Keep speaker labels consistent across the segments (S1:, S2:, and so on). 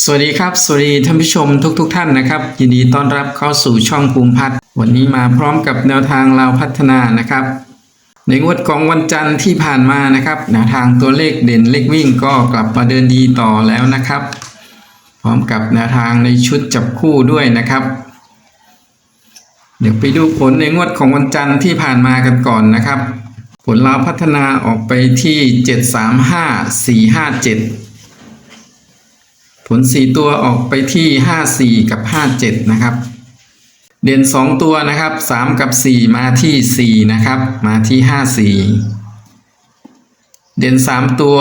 S1: สวัสดีครับ สวัสดีท่านผู้ชมทุกๆทท่านนะครับ ยินดีต้อนรับเข้าสู่ช่องภูมิพัฒน์วันนี้มาพร้อมกับแนวทางเราพัฒนานะครับ ในงวดของวันจันทร์ที่ผ่านมานะครับแนวทางตัวเลขเด่นเลขวิ่งก็กลับมาเดินดีต่อแล้วนะครับ พร้อมกับแนวทางในชุดจับคู่ด้วยนะครับ เดี๋ยวไปดูผลในงวดของวันจันทร์ที่ผ่านมากันก่อนนะครับ ผลเราพัฒนาออกไปที่ 735 457 ผล4ตัวออกไปที่54กับ57นะครับ เด่น2ตัวนะครับ3กับ4มาที่4นะครับ มาที่54เด่น3ตัว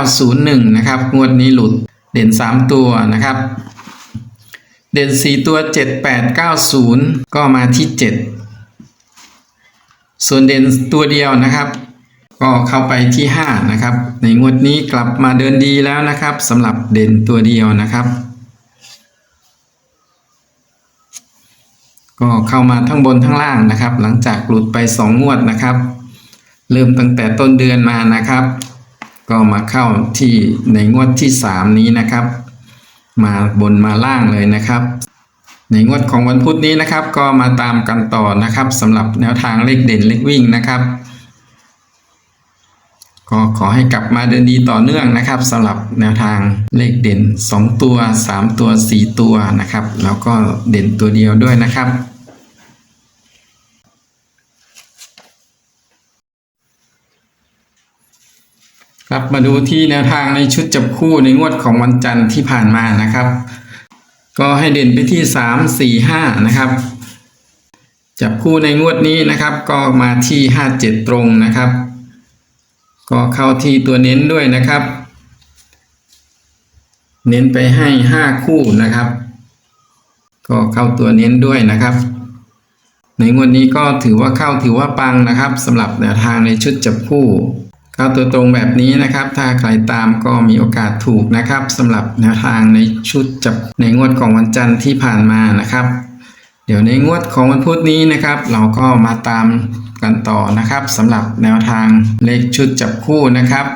S1: 901นะครับงวดนี้หลุดเด่น3ตัวนะครับ เด่น4ตัว7890ก็มาที่7ส่วนเด่นตัวเดียวนะครับ ก็เข้าไปที่ 5 นะครับ ในงวดนี้กลับมาเดินดีแล้วนะครับสำหรับเด่นตัวเดียวนะครับ ก็เข้ามาทั้งบนทั้งล่างนะครับ หลังจากหลุดไป 2 งวดนะครับ เริ่มตั้งแต่ต้นเดือนมานะครับ ก็มาเข้าที่ในงวดที่ 3 นี้นะครับ มาบนมาล่างเลยนะครับในงวดของวันพุธนี้นะครับ ก็มาตามกันต่อนะครับสำหรับแนวทางเลขเด่นเลขวิ่งนะครับ ก็ขอให้กลับมาเดินดีต่อเนื่องนะครับสำหรับแนวทางเลขเด่น 2 ตัว 3 ตัว 4 ตัวนะครับ แล้วก็เด่นตัวเดียวด้วยนะครับครับมาดูที่แนวทางในชุดจับคู่ในงวดของวันจันทร์ที่ผ่านมานะครับ ก็ให้เด่นไปที่ 3 4 5 นะครับจับคู่ในงวดนี้นะครับก็มาที่ 57 ตรงนะครับ ก็เข้าที่ตัวเน้นด้วยนะครับ เน้นไปให้5คู่นะครับ ก็เข้าตัวเน้นด้วยนะครับ ในงวดนี้ก็ถือว่าเข้าถือว่าปังนะครับสำหรับแนวทางในชุดจับคู่เข้าตัวตรงแบบนี้นะครับ ถ้าใครตามก็มีโอกาสถูกนะครับสำหรับแนวทางในชุดจับในงวดของวันจันทร์ที่ผ่านมานะครับ เดี๋ยวในงวดของวันพุธนี้นะครับ เราก็มาตามกันต่อนะครับสำหรับแนวทางเลขชุดจับคู่นะครับ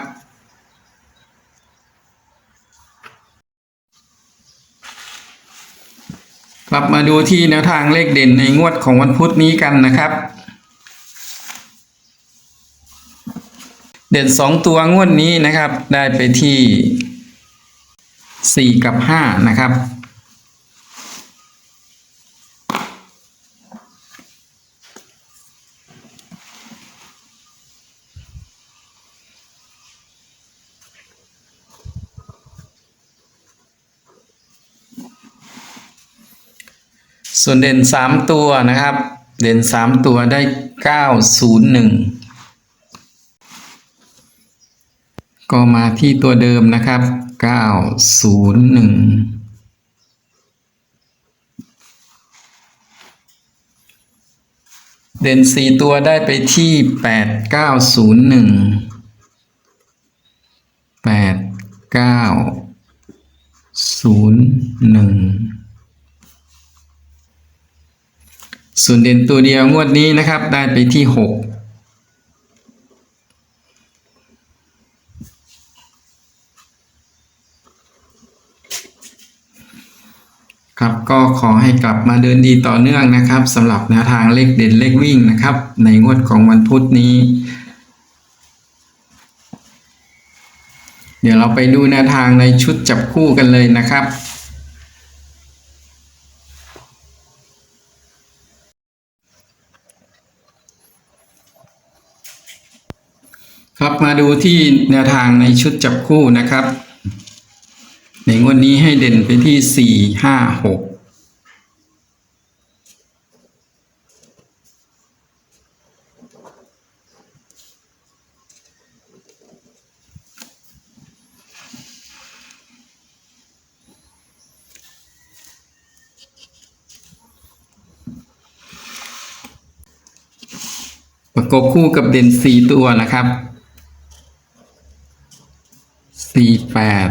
S1: กลับมาดูที่แนวทางเลขเด่นในงวดของวันพุธนี้กันนะครับ เด่นสองตัวงวดนี้นะครับ ได้ไปที่สี่กับห้านะครับ ส่วนเด่นสามตัวนะครับ เด่นสามตัวได้เก้าศูนย์หนึ่งก็มาที่ตัวเดิมนะครับเก้าศูนย์หนึ่งเด่นสี่ตัวได้ไปที่แปดเก้าศูนย์หนึ่งแปดเก้าศูนย์หนึ่ง ส่วนเด่นตัวเดียวงวดนี้นะครับ ได้ไปที่หกครับก็ขอให้กลับมาเดินดีต่อเนื่องนะครับสำหรับแนวทางเลขเด่นเลขวิ่งนะครับ ในงวดของวันพุธนี้ เดี๋ยวเราไปดูแนวทางในชุดจับคู่กันเลยนะครับ ครับมาดูที่แนวทางในชุดจับคู่นะครับ ในงวดนี้ให้เด่นไปที่สี่ห้าหกประกบคู่กับเด่นสี่ตัวนะครับ สี่แปด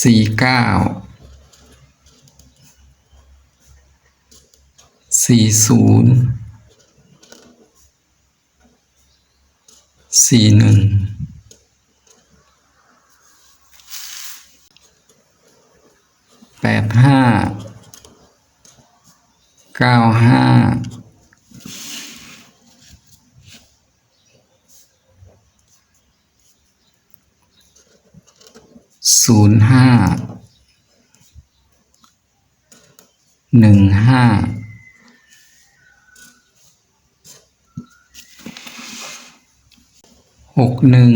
S1: สี่เก้าสี่ศูนย์สี่หนึ่งแปดห้าเก้าห้า ศูนย์ห้าหนึ่งห้าหกหนึ่ง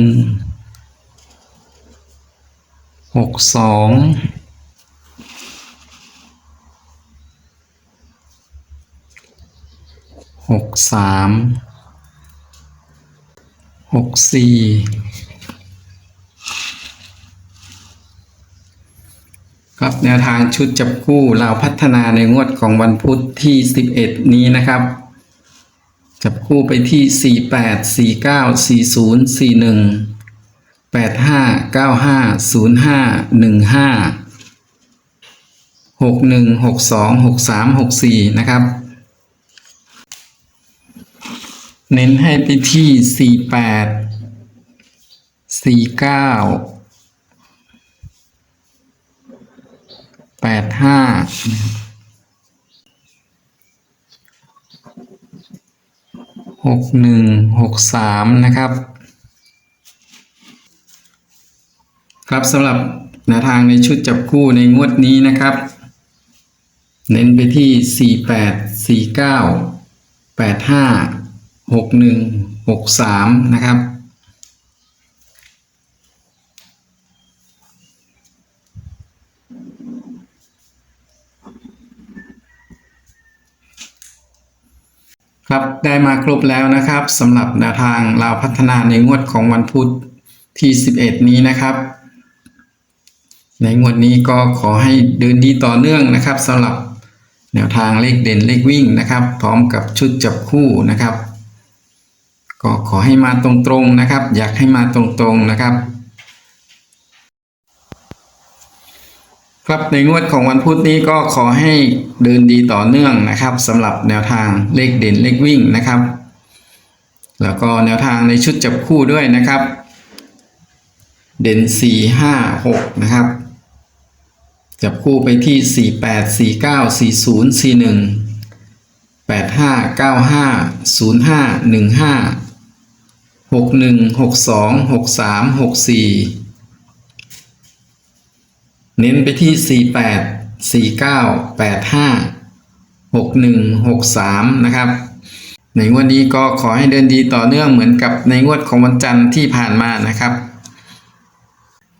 S1: หกสองหกสามหกสี่ครับ แนวทางชุดจับคู่เราพัฒนาในงวดของวันพุธที่ 11 นี้นะครับ จับคู่ไปที่ 48 49 40 41 85 95 05 15 61 62 63 64 นะครับ เน้นให้ไปที่ 48 49 85หกหนึ่งหกสามนะครับ ครับสำหรับแนวทางในชุดจับคู่ในงวดนี้นะครับ เน้นไปที่สี่แปดสี่เก้าแปดห้าหกหนึ่งหกสามนะครับ ครับได้มาครบแล้วนะครับสำหรับแนวทางเราวพัฒนาในงวดของวันพุธที่ 11 นี้นะครับ ในงวดนี้ก็ขอให้เดินดีต่อเนื่องนะครับสำหรับแนวทางเลขเด่นเลขวิ่งนะครับ พร้อมกับชุดจับคู่นะครับ ก็ขอให้มาตรงๆนะครับ อยากให้มาตรงๆนะครับ ครับในงวดของวันพุธนี้ก็ขอให้เดินดีต่อเนื่องนะครับสำหรับแนวทางเลขเด่นเลขวิ่งนะครับ แล้วก็แนวทางในชุดจับคู่ด้วยนะครับ เด่น 4 5 6 นะครับ จับคู่ไปที่ 4 8 4 9 4 0 4 1 8 5 9 5 0 5 1 5 6 1 6 2 6 3 6 4 เน้นไปที่ 48 49 85 61 63 นะครับ ในงวดนี้ก็ขอให้เดินดีต่อเนื่องเหมือนกับในงวดของวันจันทร์ที่ผ่านมานะครับ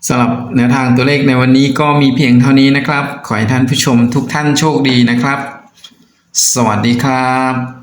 S1: สำหรับแนวทางตัวเลขในวันนี้ก็มีเพียงเท่านี้นะครับ ขอให้ท่านผู้ชมทุกท่านโชคดีนะครับ สวัสดีครับ